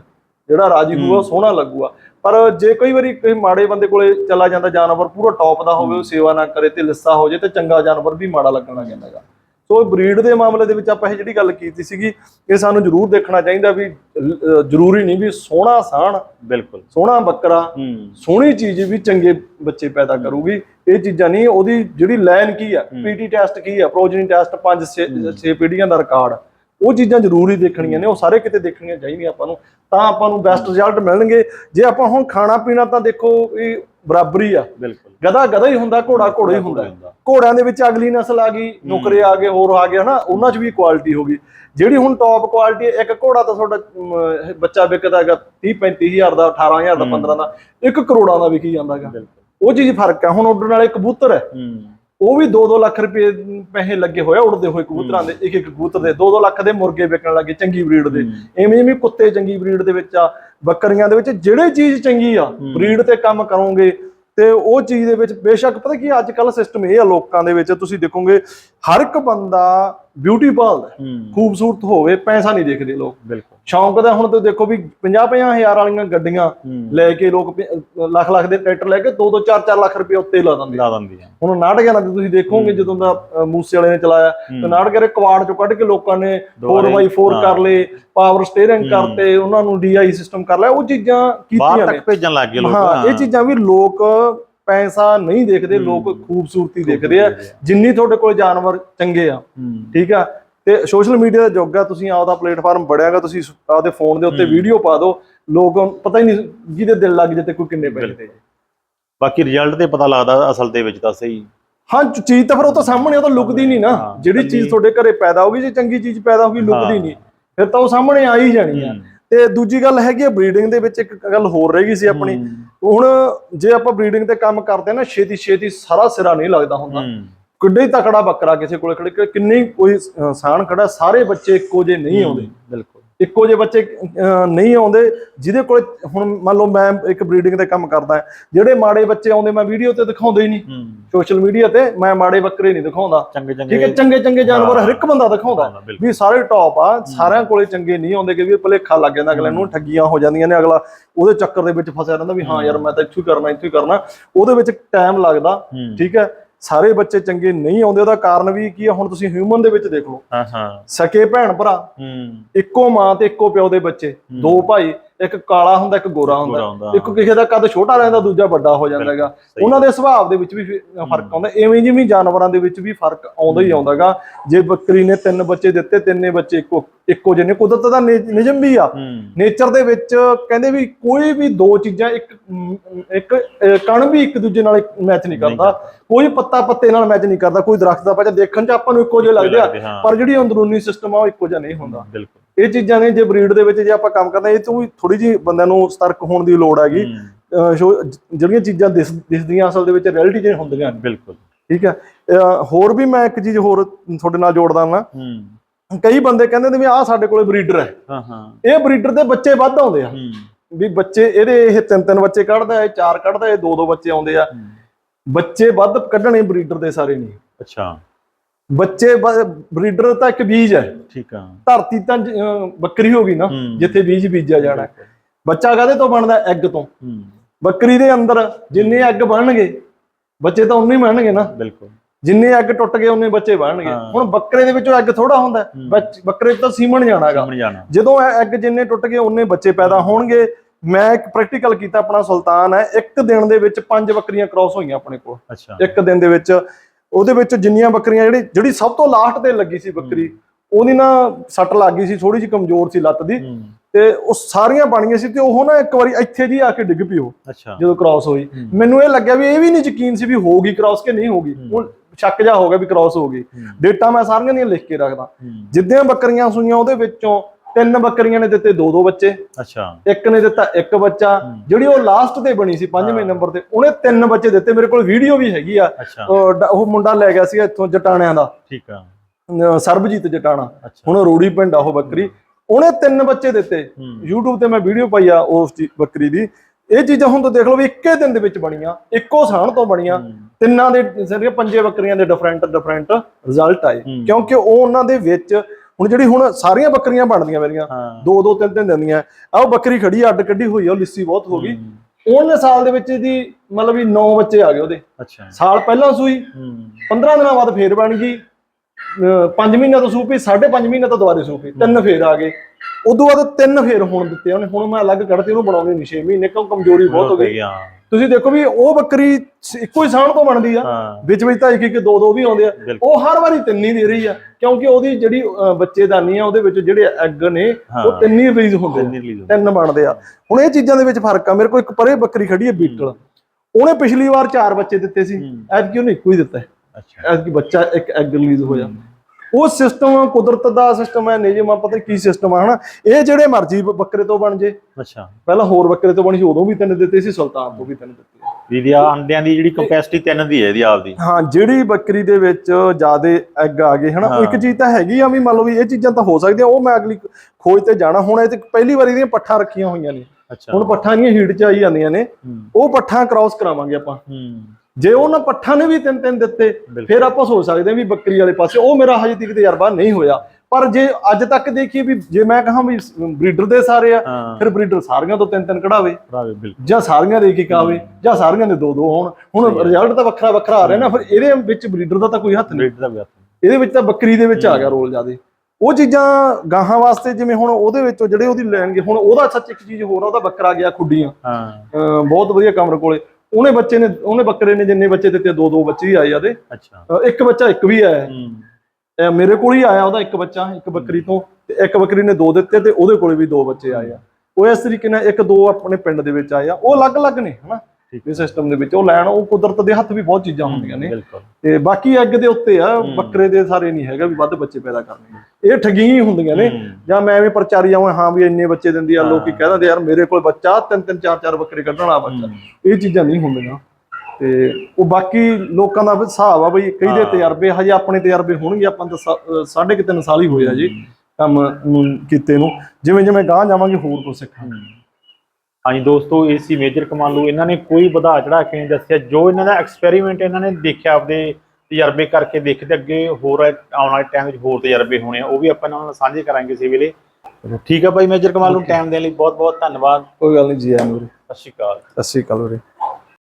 ਜਿਹੜਾ ਰਾਜੀ ਹੋਊਗਾ ਉਹ ਸੋਹਣਾ ਲੱਗੂਗਾ। ਪਰ ਜੇ ਕਈ ਵਾਰੀ ਕੋਈ ਮਾੜੇ ਬੰਦੇ ਕੋਲੇ ਚਲਾ ਜਾਂਦਾ ਜਾਨਵਰ ਪੂਰਾ ਟੌਪ ਦਾ ਹੋਵੇ ਉਹ ਸੇਵਾ ਨਾ ਕਰੇ ਤੇ ਲਿੱਸਾ ਹੋ ਜੇ ਤੇ ਚੰਗਾ ਜਾਨਵਰ ਵੀ ਮਾੜਾ ਲੱਗਣ ਹੈਗਾ। ਸੋ ਬਰੀਡ ਦੇ ਮਾਮਲੇ ਦੇ ਵਿੱਚ ਆਪਾਂ ਇਹ ਜਿਹੜੀ ਗੱਲ ਕੀਤੀ ਸੀਗੀ ਇਹ ਸਾਨੂੰ ਜ਼ਰੂਰ ਦੇਖਣਾ ਚਾਹੀਦਾ ਵੀ ਜ਼ਰੂਰੀ ਨਹੀਂ ਵੀ ਸੋਹਣਾ ਸਾਣ ਬਿਲਕੁਲ। ਸੋਹਣਾ ਬੱਕਰਾ ਸੋਹਣੀ ਚੀਜ਼ ਵੀ ਚੰਗੇ ਬੱਚੇ ਪੈਦਾ ਕਰੂਗੀ। ਇਹ ਚੀਜ਼ਾਂ ਨਹੀਂ ਉਹਦੀ ਜਿਹੜੀ ਲਾਈਨ ਕੀ ਆ ਪੀਟੀ ਟੈਸਟ ਕੀ ਆ ਪ੍ਰੋਜਨੀ ਟੈਸਟ 5 6 ਪੀੜ੍ਹੀਆਂ ਦਾ ਰਿਕਾਰਡ। ਉਹ ਚੀਜ਼ਾਂ ਜ਼ਰੂਰੀ ਦੇਖਣੀਆਂ ਨੇ ਉਹ ਸਾਰੇ ਕਿਤੇ ਦੇਖਣੀਆਂ ਚਾਹੀਦੀਆਂ ਆਪਾਂ ਨੂੰ। ਤਾਂ ਆਪਾਂ ਨੂੰ ਬੈਸਟ ਰਿਜ਼ਲਟ ਮਿਲਣਗੇ। ਜੇ ਆਪਾਂ ਹੁਣ ਖਾਣਾ ਪੀਣਾ ਤਾਂ ਦੇਖੋ ਇਹ ਬਰਾਬਰੀ ਆ। ਬਿਲਕੁਲ। ਗਧਾ ਗਧਾ ਹੀ ਹੁੰਦਾ ਘੋੜਾ ਘੋੜਾ ਹੀ ਹੁੰਦਾ। ਘੋੜਿਆਂ ਦੇ ਵਿੱਚ ਅਗਲੀ ਨਸਲ ਆ ਗਈ ਨੁਕਰੇ ਆ ਗਏ ਹੋਰ ਆ ਗਏ ਹਨਾ? ਉਹਨਾਂ 'ਚ ਵੀ ਕੁਆਲਿਟੀ ਹੋ ਗਈ। ਜਿਹੜੀ ਹੁਣ ਟੌਪ ਕੁਆਲਿਟੀ ਇੱਕ ਘੋੜਾ ਤਾਂ ਤੁਹਾਡਾ ਬੱਚਾ ਵਿਕਦਾ ਹੈਗਾ 30 35000 ਦਾ 18000 ਦਾ 15 ਦਾ ਇੱਕ ਕਰੋੜਾਂ ਦਾ ਵਿਕੀ ਜਾਂਦਾ ਹੈਗਾ। ਉਹ ਚੀਜ਼ ਫ਼ਰਕ ਹੈ। ਹੁਣ ਉੱਡਣ ਵਾਲੇ ਕਬੂਤਰ ਹੂੰ। ਉਹ ਵੀ 2-2 ਲੱਖ ਰੁਪਏ ਪੈਸੇ ਲੱਗੇ ਹੋਏ ਉੜਦੇ ਹੋਏ ਕਬੂਤਰਾਂ ਦੇ ਇੱਕ ਇੱਕ ਕਬੂਤਰ ਦੇ 2-2 ਲੱਖ ਦੇ ਮੁਰਗੇ ਵਿਕਣ ਲੱਗੇ ਚੰਗੀ ਬਰੀਡ ਦੇ। ਐਵੇਂ ਜਿਵੇਂ ਕੁੱਤੇ ਚੰਗੀ ਬਰੀਡ ਦੇ ਵਿੱਚ ਆ ਬੱਕਰੀਆਂ ਦੇ ਵਿੱਚ ਜਿਹੜੇ ਚੀਜ਼ ਚੰਗੀ ਆ ਬਰੀਡ ਤੇ ਕੰਮ ਕਰੋਗੇ ਤੇ ਉਹ ਚੀਜ਼ ਦੇ ਵਿੱਚ ਬੇਸ਼ੱਕ ਪਤਾ ਕੀ ਅੱਜ ਕੱਲ ਸਿਸਟਮ ਇਹ ਆ ਲੋਕਾਂ ਦੇ ਵਿੱਚ ਤੁਸੀਂ ਦੇਖੋਗੇ ਹਰ ਇੱਕ ਬੰਦਾ ਬਿਊਟੀ ਭਾਲਦਾ ਖੂਬਸੂਰਤ ਹੋਵੇ ਪੈਸਾ ਨਹੀਂ ਦੇਖਦੇ ਲੋਕ। ਬਿਲਕੁਲ। ਸ਼ੌਂਕ ਦਾ ਹੁਣ ਤੁਸੀਂ ਦੇਖੋ ਵੀ 50 ਹਜ਼ਾਰ ਵਾਲੀਆਂ ਗੱਡੀਆਂ ਲੈ ਕੇ ਲੋਕ ਲੱਖ ਲੱਖ ਦੇ ਟਰੈਕਟਰ ਲੈ ਕੇ 2-2 4-4 ਲੱਖ ਰੁਪਏ ਉੱਤੇ ਲਾ ਦਿੰਦੇ। ਲਾ ਦਿੰਦੀ ਆ। ਹੁਣ ਨਾਟਕਾਂ ਦਾ ਤੁਸੀਂ ਦੇਖੋਗੇ ਜਦੋਂ ਦਾ ਮੂਸੇ ਵਾਲੇ ਨੇ ਚਲਾਇਆ ਤੇ ਨਾਟਕਾਂ ਦੇ ਕਵਾੜ ਚੋਂ ਕੱਢ ਕੇ ਲੋਕਾਂ ਨੇ 4x4 ਕਰ ਲਏ ਪਾਵਰ ਸਟੀਅਰਿੰਗ ਕਰਤੇ ਉਹਨਾਂ ਨੂੰ ਡੀਆਈ ਸਿਸਟਮ ਕਰ ਲਿਆ ਉਹ ਚੀਜ਼ਾਂ ਕੀਤੀਆਂ ਬਾਹਰ ਨੇ। ਤੱਕ ਭੇਜਣ ਲੱਗ ਗਏ ਲੋਕ ਹਾਂ ਇਹ ਚੀਜ਼ਾਂ ਵੀ ਲੋਕ ਪੈਸਾ ਨਹੀਂ ਦੇਖਦੇ ਲੋਕ ਖੂਬਸੂਰਤੀ ਦੇਖਦੇ ਆ। ਜਿੰਨੀ ਤੁਹਾਡੇ ਕੋਲ ਜਾਨਵਰ ਚੰਗੇ ਆ ਠੀਕ ਆ? ਤੇ ਸੋਸ਼ਲ ਮੀਡੀਆ ਦਾ ਯੁੱਗ ਆ ਤੁਸੀਂ ਆਪਦਾ ਪਲੇਟਫਾਰਮ ਬੜਿਆਗਾ ਤੁਸੀਂ ਆਪਦੇ ਫੋਨ ਦੇ ਉੱਤੇ ਵੀਡੀਓ ਪਾ ਦਿਓ। ਲੋਕ ਪਤਾ ਹੀ ਨਹੀਂ ਜਿਹਦੇ ਦਿਲ ਲੱਗ ਜੇ ਤੇ ਕੋਈ ਕਿੰਨੇ ਪੈਸੇ ਜੇ ਬਾਕੀ ਰਿਜ਼ਲਟ ਤੇ ਪਤਾ ਲੱਗਦਾ ਅਸਲ ਦੇ ਵਿੱਚ ਤਾਂ ਸਹੀ। ਹਾਂ ਚੀਜ਼ ਤਾਂ ਫਿਰ ਉਹ ਤਾਂ ਸਾਹਮਣੇ ਉਹ ਤਾਂ ਲੁਕਦੀ ਨਹੀਂ ਨਾ। ਜਿਹੜੀ ਚੀਜ਼ ਤੁਹਾਡੇ ਘਰੇ ਪੈਦਾ ਹੋਗੀ ਜੇ ਚੰਗੀ ਚੀਜ਼ ਪੈਦਾ ਹੋਗੀ ਲੁਕਦੀ ਨਹੀਂ। ਫਿਰ ਤਾਂ ਉਹ ਸਾਹਮਣੇ ਆ ਹੀ ਜਾਣੀ ਆ। ਤੇ ਦੂਜੀ ਗੱਲ ਹੈਗੀ ਆ ਬਰੀਡਿੰਗ ਦੇ ਵਿੱਚ ਇੱਕ ਗੱਲ ਹੋਰ ਰਹਿ ਗਈ ਸੀ ਆਪਣੀ। ਹੁਣ ਜੇ ਆਪਾਂ ਬਰੀਡਿੰਗ ਤੇ ਕੰਮ ਕਰਦੇ ਆ ਨਾ ਛੇਤੀ ਛੇਤੀ ਸਾਰਾ ਸਿਰਾ ਨਹੀਂ ਲੱਗਦਾ ਹੁੰਦਾ। ਹੂੰ। ਕਿੱਡੇ ਹੀ ਤਕੜਾ ਬੱਕਰਾ ਕਿਸੇ ਕੋਲੇ ਖੜੇ ਕਿੰਨੇ ਹੀ ਕੋਈ ਸਾਨ ਖੜਾ ਸਾਰੇ ਬੱਚੇ ਇੱਕੋ ਜਿਹੇ ਨਹੀਂ ਆਉਂਦੇ। ਬਿਲਕੁਲ। ਇੱਕੋ ਜਿਹੇ ਬੱਚੇ ਨਹੀਂ ਆਉਂਦੇ ਜਿਹਦੇ ਕੋਲੇ ਹੁਣ ਮੰਨ ਲਓ ਮੈਂ ਇੱਕ ਬਰੀਡਿੰਗ ਤੇ ਕੰਮ ਕਰਦਾ ਜਿਹੜੇ ਮਾੜੇ ਬੱਚੇ ਆਉਂਦੇ ਮੈਂ ਵੀਡੀਓ ਤੇ ਦਿਖਾਉਂਦਾ ਹੀ ਨਹੀਂ। ਸੋਸ਼ਲ ਮੀਡੀਆ ਤੇ ਮੈਂ ਮਾੜੇ ਬੱਕਰੇ ਨਹੀਂ ਦਿਖਾਉਂਦਾ। ਚੰਗੇ ਠੀਕ ਹੈ ਚੰਗੇ ਚੰਗੇ ਜਾਨਵਰ ਹਰ ਇੱਕ ਬੰਦਾ ਦਿਖਾਉਂਦਾ। ਵੀ ਸਾਰੇ ਟੌਪ ਆ ਸਾਰਿਆਂ ਕੋਲੇ ਚੰਗੇ ਨਹੀਂ ਆਉਂਦੇ ਕਿ ਵੀ ਭਲੇਖਾ ਲੱਗ ਜਾਂਦਾ ਅਗਲੇ ਨੂੰ ਠੱਗੀਆਂ ਹੋ ਜਾਂਦੀਆਂ ਨੇ ਅਗਲਾ ਉਹਦੇ ਚੱਕਰ ਦੇ ਵਿੱਚ ਫਸਿਆ ਰਹਿੰਦਾ ਵੀ ਹਾਂ ਯਾਰ ਮੈਂ ਤਾਂ ਇੱਥੋਂ ਹੀ ਕਰਨਾ ਇੱਥੋਂ ਹੀ ਕਰਨਾ ਉਹਦੇ ਵਿੱਚ ਟਾਈਮ ਲੱਗਦਾ ਠੀਕ ਹੈ। ਸਾਰੇ ਬੱਚੇ ਚੰਗੇ ਨਹੀਂ ਆਉਂਦੇ ਉਹਦਾ ਕਾਰਨ ਵੀ ਕੀ ਆ? ਹੁਣ ਤੁਸੀਂ ਹਿਊਮਨ ਦੇ ਵਿੱਚ ਦੇਖ ਲਓ। ਹਾਂ ਹਾਂ। ਸਕੇ ਭੈਣ ਭਰਾ ਹੂੰ। ਇੱਕੋ ਮਾਂ ਤੇ ਇੱਕੋ ਪਿਓ ਦੇ ਬੱਚੇ ਦੋ ਭਾਈ ਇੱਕ ਕਾਲਾ ਹੁੰਦਾ ਇੱਕ ਗੋਰਾ ਹੁੰਦਾ। ਇੱਕ ਕਿਸੇ ਦਾ ਕੱਦ ਛੋਟਾ ਰਹਿੰਦਾ ਦੂਜਾ ਵੱਡਾ ਹੋ ਜਾਂਦਾ ਹੈਗਾ। ਉਹਨਾਂ ਦੇ ਸੁਭਾਅ ਦੇ ਵਿੱਚ ਵੀ ਫਿਰ ਫ਼ਰਕ ਆਉਂਦਾ। ਐਵੇਂ ਜਿਵੇਂ ਜਾਨਵਰਾਂ ਦੇ ਵਿੱਚ ਵੀ ਫ਼ਰਕ ਆਉਂਦਾ ਹੀ ਆਉਂਦਾਗਾ ਜੇ ਬੱਕਰੀ ਨੇ ਤਿੰਨ ਬੱਚੇ ਦਿੱਤੇ ਤਿੰਨੇ ਬੱਚੇ ਇੱਕੋ ਇੱਕੋ ਜਿਹੇ ਨੇ। ਕੁਦਰਤ ਦਾ ਨਿਯਮ ਵੀ ਆ। ਨੇਚਰ ਦੇ ਵਿੱਚ ਕਹਿੰਦੇ ਵੀ ਕੋਈ ਵੀ ਦੋ ਚੀਜ਼ਾਂ ਇੱਕ ਇੱਕ ਕਣ ਵੀ ਇੱਕ ਦੂਜੇ ਨਾਲ ਮੈਚ ਨਹੀਂ ਕਰਦਾ। ਕੋਈ ਪੱਤਾ ਪੱਤੇ ਨਾਲ ਮੈਚ ਨਹੀਂ ਕਰਦਾ ਕੋਈ ਦਰਖਤ ਦਾ ਪੱਤਾ। ਦੇਖਣ 'ਚ ਆਪਾਂ ਨੂੰ ਇੱਕੋ ਜਿਹਾ ਲੱਗਦੇ। ਪਰ ਜਿਹੜੀ ਅੰਦਰੂਨੀ ਸਿਸਟਮ ਆ ਉਹ ਇੱਕੋ ਜਿਹਾ ਨਹੀਂ ਹੁੰਦਾ। ਬਿਲਕੁਲ। ਇਹ ਚੀਜ਼ਾਂ ਨੇ ਜੇ ਬਰੀਡ ਦੇ ਵਿੱਚ ਜੇ ਆਪਾਂ ਕੰਮ ਕਰਦੇ ਇਹ ਤੋਂ ਵੀ ਥੋੜੀ ਜਿਹੀ ਬੰਦਿਆਂ ਨੂੰ ਸਤਰਕ ਹੋਣ ਦੀ ਲੋੜ ਹੈਗੀ। ਜ- ਜਿਹੜੀਆਂ ਚੀਜ਼ਾਂ ਦਿਸ ਦਿਸਦੀਆਂ ਅਸਲ ਦੇ ਵਿੱਚ ਰਿਐਲਿਟੀ 'ਚ ਹੁੰਦੀਆਂ ਨੇ। ਬਿਲਕੁਲ। ਠੀਕ ਹੈ? ਹੋਰ ਵੀ ਮੈਂ ਇੱਕ ਚੀਜ਼ ਹੋਰ ਤੁਹਾਡੇ ਨਾਲ ਜੋੜਦਾ ਹਾਂ। ਹੂੰ। ਕਈ ਬੰਦੇ ਕਹਿੰਦੇ ਨੇ ਵੀ ਆਹ ਸਾਡੇ ਕੋਲੇ ਬਰੀਡਰ ਹੈ। ਹਾਂ ਹਾਂ। ਇਹ ਬਰੀਡਰ ਦੇ ਬੱਚੇ ਵੱਧ ਆਉਂਦੇ ਆ। ਵੀ ਬੱਚੇ ਇਹਦੇ ਇਹ ਤਿੰਨ ਤਿੰਨ ਬੱਚੇ ਕੱਢਦਾ ਇਹ ਚਾਰ ਕੱਢਦਾ ਇਹ ਦੋ ਦੋ ਬੱਚੇ ਆਉਂਦੇ ਆ। ਬੱਚੇ ਵੱਧ ਕੱਢਣੇ ਬਰੀਡਰ ਦੇ ਸਾਰੇ ਨਹੀਂ ਅੱਛਾ। ਬੱਚੇ ਬਰੀਡਰ ਤਾਂ ਇੱਕ ਬੀਜ ਹੈ। ਠੀਕ ਆ। ਧਰਤੀ ਤਾਂ ਬੱਕਰੀ ਹੋ ਗਈ ਨਾ। ਜਿੱਥੇ ਬੀਜ ਬੀਜਿਆ ਜਾਣਾ। ਬੱਚਾ ਕਾਹਦੇ ਤੋਂ ਬਣਦਾ ਐਗ ਤੋਂ। ਬੱਕਰੀ ਦੇ ਅੰਦਰ ਜਿੰਨੇ ਐਗ ਬਣਨਗੇ ਬੱਚੇ ਤਾਂ ਉਨੇ ਹੀ ਬਣਨਗੇ ਨਾ। ਬਿਲਕੁਲ। ਜਿੰਨੇ ਐਗ ਟੁੱਟ ਗਏ ਉਨੇ ਬੱਚੇ ਬਣਨਗੇ। ਹੁਣ ਬੱਕਰੇ ਦੇ ਵਿੱਚੋਂ ਐਗ ਥੋੜਾ ਹੁੰਦਾ ਬੱਕਰੇ ਤਾਂ ਸੀਮਣ ਜਾਣਾ ਹੈਗਾ। ਸਮਝ ਜਾਣਾ। ਜਦੋਂ ਐਗ ਜਿੰਨੇ ਟੁੱਟ ਗਏ ਉਨੇ ਬੱਚੇ ਪੈਦਾ ਹੋਣਗੇ। ਮੈਂ ਇੱਕ ਪ੍ਰੈਕਟੀਕਲ ਕੀਤਾ ਆਪਣਾ ਸੁਲਤਾਨ ਹੈ। ਇੱਕ ਦਿਨ ਦੇ ਵਿੱਚ ਪੰਜ ਬੱਕਰੀਆਂ ਕ੍ਰਾਸ ਹੋਈਆਂ ਆਪਣੇ ਕੋਲ। ਇੱਕ ਦਿਨ ਦੇ ਵਿੱਚ ਉਹਦੇ ਵਿੱਚ ਜਿੰਨੀਆਂ ਬੱਕਰੀਆਂ ਜਿਹੜੀ ਜਿਹੜੀ ਸਭ ਤੋਂ ਲਾਸਟ ਤੇ ਲੱਗੀ ਸੀ ਬੱਕਰੀ ਉਹਦੀ ਨਾ ਸੱਟ ਲੱਗ ਗਈ ਸੀ ਥੋੜੀ ਜਿਹੀ ਕਮਜ਼ੋਰ ਸੀ ਲੱਤ ਦੀ। ਤੇ ਉਹ ਸਾਰੀਆਂ ਬਣੀਆਂ ਸੀ ਤੇ ਉਹ ਨਾ ਇੱਕ ਵਾਰੀ ਇੱਥੇ ਜੀ ਆ ਕੇ ਡਿੱਗ ਪਈ ਉਹ ਅੱਛਾ। ਜਦੋਂ ਕ੍ਰਾਸ ਹੋਈ। ਮੈਨੂੰ ਇਹ ਲੱਗਿਆ ਵੀ ਇਹ ਵੀ ਨਹੀਂ ਯਕੀਨ ਸੀ ਵੀ ਹੋਊਗੀ ਕ੍ਰਾਸ ਕਿ ਨਹੀਂ ਹੋਊਗੀ। ਹੁਣ ਸ਼ੱਕ ਜਾ ਹੋ ਗਿਆ ਵੀ ਕ੍ਰਾਸ ਹੋ ਗਈ। ਡੇਟਾ ਮੈਂ ਸਾਰੀਆਂ ਦੀਆਂ ਲਿਖ ਕੇ ਰੱਖਦਾ। ਜਿੱਦਿਆਂ ਬੱਕਰੀਆਂ ਸੂਈਆਂ ਉਹਦੇ ਵਿੱਚੋਂ ਤਿੰਨ ਬੱਕਰੀਆਂ ਨੇ ਦਿੱਤੇ ਦੋ ਦੋ ਬੱਚੇ। ਅੱਛਾ। ਇੱਕ ਨੇ ਦਿੱਤਾ ਇੱਕ ਬੱਚਾ। ਜਿਹੜੀ ਉਹ ਲਾਸਟ ਤੇ ਬਣੀ ਸੀ ਪੰਜਵੇਂ ਨੰਬਰ ਤੇ ਉਹਨੇ ਤਿੰਨ ਬੱਚੇ ਦਿੱਤੇ। ਮੇਰੇ ਕੋਲ ਵੀਡੀਓ ਵੀ ਹੈਗੀ ਆ। ਉਹ ਮੁੰਡਾ ਲੈ ਗਿਆ ਸੀ ਇੱਥੋਂ ਜਟਾਣਿਆਂ ਦਾ। ਠੀਕ ਆ। ਸਰਬਜੀਤ ਜਟਾਣਾ। ਹੁਣ ਰੋੜੀ ਪਿੰਡ ਆ ਉਹ ਬੱਕਰੀ। ਉਹਨੇ ਤਿੰਨ ਬੱਚੇ ਦਿੱਤੇ। YouTube ਤੇ ਮੈਂ ਵੀਡੀਓ ਪਾਈ ਆ ਉਸ ਬੱਕਰੀ ਦੀ। ਇਹ ਚੀਜ਼ਾਂ ਹੁਣ ਤਾਂ ਦੇਖ ਲਓ ਵੀ ਇੱਕੇ ਦਿਨ ਦੇ ਵਿੱਚ ਬਣੀਆਂ। ਇੱਕੋ ਸਾਣ ਤੋਂ ਬਣੀਆਂ। ਤਿੰਨਾਂ ਦੇ ਸਾਰੀਆਂ ਪੰਜੇ ਬੱਕਰੀਆਂ ਦੇ ਡਿਫਰੈਂਟ ਡਿਫਰੈਂਟ ਰਿਜ਼ਲਟ ਆਏ। ਕਿਉਂਕਿ ਉਹ ਉਹਨਾਂ ਦੇ ਵਿੱਚ ਹੁਣ ਜਿਹੜੀ ਹੁਣ ਸਾਰੀਆਂ ਬੱਕਰੀਆਂ ਬਣਦੀਆਂ ਮੇਰੀਆਂ ਦੋ ਦੋ ਤਿੰਨ ਤਿੰਨ ਦਿੰਦੀਆਂ। ਆਹ ਉਹ ਬੱਕਰੀ ਖੜੀ ਆ, ਅੱਡ ਕੱਢੀ ਹੋਈ ਆ ਉਹ ਲਿੱਸੀ ਬਹੁਤ ਹੋ ਗਈ। ਉਹਨੇ ਸਾਲ ਦੇ ਵਿੱਚ ਇਹਦੀ ਮਤਲਬ ਵੀ 9 ਬੱਚੇ ਆ ਗਏ ਉਹਦੇ। ਅੱਛਾ। ਸਾਲ ਪਹਿਲਾਂ ਸੂਈ ਹੂੰ। 15 ਦਿਨਾਂ ਬਾਅਦ ਫੇਰ ਬਣ ਗਈ। 5 ਮਹੀਨਿਆਂ ਤੋਂ ਸੂਪੀ 5.5 ਮਹੀਨਿਆਂ ਤੋਂ ਦੁਬਾਰੇ ਸੂਪੀ ਤਿੰਨ ਫੇਰ ਆ ਗਏ। ਉਦੋਂ ਬਾਅਦ ਤਿੰਨ ਫੇਰ ਹੁਣ ਦਿੱਤੇ ਉਹਨੇ ਹੁਣ ਮੈਂ ਅਲੱਗ ਕੱਢਤੀ ਉਹਨੂੰ ਬਣਾਉਣੀ ਨਹੀਂ 6 ਮਹੀਨੇ ਕਿਉਂ ਕਮਜ਼ੋਰੀ ਬਹੁਤ ਹੋ ਗਈ ਹਾਂ। ਤੁਸੀਂ ਦੇਖੋ ਵੀ ਉਹ ਬੱਕਰੀ ਇੱਕੋ ਹੀ ਸਾਣ ਤੋਂ ਬਣਦੀ ਆ। ਵਿੱਚ ਵਿੱਚ ਤਾਂ ਇੱਕ ਇੱਕ ਦੋ ਦੋ ਵੀ ਆਉਂਦੇ ਆ। ਉਹ ਹਰ ਵਾਰੀ ਤਿੰਨ ਹੀ ਦੇ ਰਹੀ ਆ ਕਿਉਂਕਿ ਉਹਦੀ ਜਿਹੜੀ ਬੱਚੇਦਾਨੀ ਆ ਉਹਦੇ ਵਿੱਚ ਜਿਹੜੇ ਐਗ ਨੇ। ਉਹ ਤਿੰਨ ਹੀ ਰਿਲੀਜ਼ ਹੁੰਦੇ ਤਿੰਨ ਬਣਦੇ ਆ। ਹੁਣ ਇਹ ਚੀਜ਼ਾਂ ਦੇ ਵਿੱਚ ਫ਼ਰਕ ਆ। ਮੇਰੇ ਕੋਲ ਇੱਕ ਪਰੇ ਬੱਕਰੀ ਖੜੀ ਹੈ ਬੀਟਲ। ਉਹਨੇ ਪਿਛਲੀ ਵਾਰ ਚਾਰ ਬੱਚੇ ਦਿੱਤੇ ਸੀ। ਐਤਕੀ ਉਹਨੇ ਇੱਕੋ ਹੀ ਦਿੱਤਾ। ਹੈ। ਅੱਛਾ। ਐਤਕੀ ਬੱਚਾ ਇੱਕ ਐਗ ਰਿਲੀਜ਼ ਹੋਇਆ। ਉਹ ਸਿਸਟਮ ਕੁਦਰਤ ਦਾ ਸਿਸਟਮ ਹੈ ਨਿਯਮ ਆ ਪਤਾ ਕੀ ਸਿਸਟਮ ਆ ਹਨਾ? ਇਹ ਜਿਹੜੇ ਮਰਜ਼ੀ ਬੱਕਰੇ ਤੋਂ ਬਣ ਜੇ। ਅੱਛਾ। ਪਹਿਲਾਂ ਹੋਰ ਬੱਕਰੇ ਤੋਂ ਬਣੀ ਸੀ ਉਦੋਂ ਵੀ ਤਿੰਨ ਦਿੱਤੇ ਸੀ ਸੁਲਤਾਨ ਤੋਂ ਵੀ ਤਿੰਨ ਦਿੱਤੇ ਦੀਦੀ ਆ ਅੰਡਿਆਂ ਦੀ ਜਿਹੜੀ ਕਪੈਸਿਟੀ ਤਿੰਨ ਦੀ ਹੈ ਇਹਦੀ ਆਪਦੀ। ਹਾਂ ਜਿਹੜੀ ਬੱਕਰੀ ਦੇ ਵਿੱਚ ਜਿਆਦੇ ਐਗ ਆ ਗਏ ਹਨਾ? ਇੱਕ। ਚੀਜ਼ ਤਾਂ ਹੈਗੀ ਆ ਵੀ ਮੰਨ ਲਓ ਵੀ ਇਹ ਚੀਜ਼ਾਂ ਤਾਂ ਹੋ ਸਕਦੀਆਂ ਉਹ ਮੈਂ ਅਗਲੀ ਖੋਜ ਤੇ ਜਾਣਾ। ਹੁਣ ਇਹ ਤੇ ਪਹਿਲੀ ਵਾਰੀ ਦੀਆਂ ਪੱਠਾਂ ਰੱਖੀਆਂ ਹੋਈਆਂ ਨੇ। ਅੱਛਾ। ਹੁਣ ਪੱਠਾਂ ਦੀਆਂ ਹੀਟ ਚ ਆਈ ਜਾਂਦੀਆਂ ਨੇ। ਉਹ ਪੱਠਾਂ ਕ੍ਰਾਸ ਕਰਾਵਾਂਗੇ ਆਪਾਂ। ਹੂੰ। ਜੇ ਉਹਨਾਂ ਪੱਠਾਂ ਨੇ ਵੀ ਤਿੰਨ ਤਿੰਨ ਦਿੱਤੇ। ਫਿਰ ਆਪਾਂ ਸੋਚ ਸਕਦੇ ਹਾਂ ਵੀ ਬੱਕਰੀ ਵਾਲੇ ਪਾਸੇ ਉਹ ਮੇਰਾ ਹਜੇ ਤੱਕ ਤਜਰਬਾ ਨਹੀਂ ਹੋਇਆ। ਪਰ ਜੇ ਅੱਜ ਤੱਕ ਦੇਖੀਏ ਵੀ ਜੇ ਮੈਂ ਕਹਾਂ ਵੀ ਬਰੀਡਰ ਦੇ ਸਾਰੇ ਆ ਫਿਰ ਬਰੀਡਰ ਸਾਰੀਆਂ ਤੋਂ ਤਿੰਨ ਤਿੰਨ ਕਢਾਵੇ। ਜਾਂ ਸਾਰੀਆਂ ਦੇ ਇੱਕ ਆਵੇ ਜਾਂ ਸਾਰੀਆਂ ਦੇ ਦੋ ਦੋ ਹੋਣ। ਹੁਣ ਰਿਜ਼ਲਟ ਤਾਂ ਵੱਖਰਾ ਵੱਖਰਾ ਆ ਰਿਹਾ ਨਾ ਫਿਰ ਇਹਦੇ ਵਿੱਚ ਬਰੀਡਰ ਦਾ ਤਾਂ ਕੋਈ ਹੱਥ ਨਹੀਂ। ਇਹਦੇ ਵਿੱਚ ਤਾਂ ਬੱਕਰੀ ਦੇ ਵਿੱਚ ਆ ਗਿਆ ਰੋਲ ਜਿਆਦੇ। ਉਹ ਚੀਜ਼ਾਂ ਗਾਹਾਂ ਵਾਸਤੇ ਜਿਵੇਂ ਹੁਣ ਉਹਦੇ ਵਿੱਚੋਂ ਜਿਹੜੇ ਉਹਦੀ ਲੈਣਗੇ ਹੁਣ ਉਹਦਾ ਸੱਚ ਇੱਕ ਚੀਜ਼ ਹੋਰ ਆ ਉਹਦਾ ਬੱਕਰਾ ਗਿਆ ਖੁੱਡੀਆਂ। ਹਾਂ। ਬਹੁਤ ਵਧੀਆ ਕਮਰ ਕੋਲੇ। ਉਹਨੇ ਬੱਚੇ ਨੇ ਉਹਨੇ ਬੱਕਰੇ ਨੇ ਜਿੰਨੇ ਬੱਚੇ ਦਿੱਤੇ ਦੋ ਦੋ ਬੱਚੇ ਹੀ ਆਏ ਆਦੇ ਅੱਛਾ। ਇੱਕ ਬੱਚਾ ਇੱਕ ਵੀ ਆਇਆ। ਇਹ ਮੇਰੇ ਕੋਲ ਹੀ ਆਇਆ ਉਹਦਾ ਇੱਕ ਬੱਚਾ ਇੱਕ ਬੱਕਰੀ ਤੋਂ ਤੇ ਇੱਕ ਬੱਕਰੀ ਨੇ ਦੋ ਦਿੱਤੇ ਤੇ ਉਹਦੇ ਕੋਲੇ ਵੀ ਦੋ ਬੱਚੇ ਆਏ ਆ। ਉਹ ਇਸ ਤਰੀਕੇ ਨਾਲ ਇੱਕ ਦੋ ਆਪਣੇ ਪਿੰਡ ਦੇ ਵਿੱਚ ਆਏ ਆ। ਉਹ ਅਲੱਗ-ਅਲੱਗ ਨੇ ਹਨਾ? ਇਹ ਸਿਸਟਮ ਦੇ ਵਿੱਚ ਉਹ ਲੈਣ ਉਹ ਕੁਦਰਤ ਦੇ ਹੱਥ ਵੀ ਬਹੁਤ ਚੀਜ਼ਾਂ ਹੁੰਦੀਆਂ ਨੇ। ਤੇ ਬਾਕੀ ਐਗ ਦੇ ਉੱਤੇ ਆ ਬੱਕਰੇ ਦੇ ਸਾਰੇ ਨਹੀਂ ਹੈਗਾ ਵੀ ਵੱਧ ਬੱਚੇ ਪੈਦਾ ਕਰਨੇ ਇਹ ਠੱਗੀਆਂ ਹੀ ਹੁੰਦੀਆਂ ਨੇ। ਜਾਂ ਮੈਂ ਐਵੇਂ ਪ੍ਰਚਾਰੀ ਜਾਵਾਂ ਹਾਂ ਵੀ ਇੰਨੇ ਬੱਚੇ ਦਿੰਦੀ ਆ ਲੋਕੀ ਕਹਿ ਦਿੰਦੇ ਯਾਰ ਮੇਰੇ ਕੋਲ ਬੱਚਾ ਤਿੰਨ ਤਿੰਨ ਚਾਰ ਚਾਰ ਬੱਕਰੇ ਕੱਢਣ ਵਾਲਾ ਬੱਚਾ। ਇਹ ਚੀਜ਼ਾਂ ਨਹੀਂ ਹੁੰਦੀਆਂ। ਤੇ ਉਹ ਬਾਕੀ ਲੋਕਾਂ ਦਾ ਹਿਸਾਬ ਆ ਬਈ ਕਈ ਦੇ। ਤਜਰਬੇ ਹਜੇ ਆਪਣੇ ਤਜਰਬੇ ਹੋਣਗੇ ਆਪਾਂ ਤਾਂ ਸਾਢੇ ਕੁ ਤਿੰਨ ਸਾਲ ਹੀ ਹੋਏ ਆ ਜੀ ਕੰਮ ਨੂੰ ਕੀਤੇ ਨੂੰ। ਜਿਵੇਂ ਜਿਵੇਂ ਗਾਂ ਜਾਵਾਂਗੇ ਹੋਰ ਕੁਝ ਸਿੱਖਾਂਗੇ। ਹਾਂਜੀ ਦੋਸਤੋ ਇਹ ਸੀ ਮੇਜਰ ਕਮਾਲੂ। ਇਹਨਾਂ ਨੇ ਕੋਈ ਵਧਾ ਚੜਾ ਕੇ ਨਹੀਂ ਦੱਸਿਆ। ਜੋ ਇਹਨਾਂ ਦਾ ਐਕਸਪੈਰੀਮੈਂਟ ਇਹਨਾਂ ਨੇ ਦੇਖਿਆ ਆਪਦੇ ਤਜਰਬੇ ਕਰਕੇ ਦੇਖਦੇ ਅੱਗੇ ਹੋਰ ਆਉਣ ਵਾਲੇ ਟਾਈਮ ਵਿੱਚ ਹੋਰ ਤਜਰਬੇ ਹੋਣੇ ਆ। ਉਹ ਵੀ ਆਪਾਂ ਇਹਨਾਂ ਨਾਲ ਸਾਂਝੇ ਕਰਾਂਗੇ ਇਸੇ ਵੇਲੇ। ਠੀਕ ਆ ਬਾਈ ਮੇਜਰ ਕਮਾਲੂ ਟਾਈਮ ਦੇਣ ਲਈ ਬਹੁਤ ਬਹੁਤ ਧੰਨਵਾਦ। ਕੋਈ ਗੱਲ ਨਹੀਂ ਜੀ ਆ ਨੂਰੇ ਸਤਿ ਸ਼੍ਰੀ ਅਕਾਲ। ਸਤਿ ਸ਼੍ਰੀ ਅਕਾਲ ਵੀਰੇ।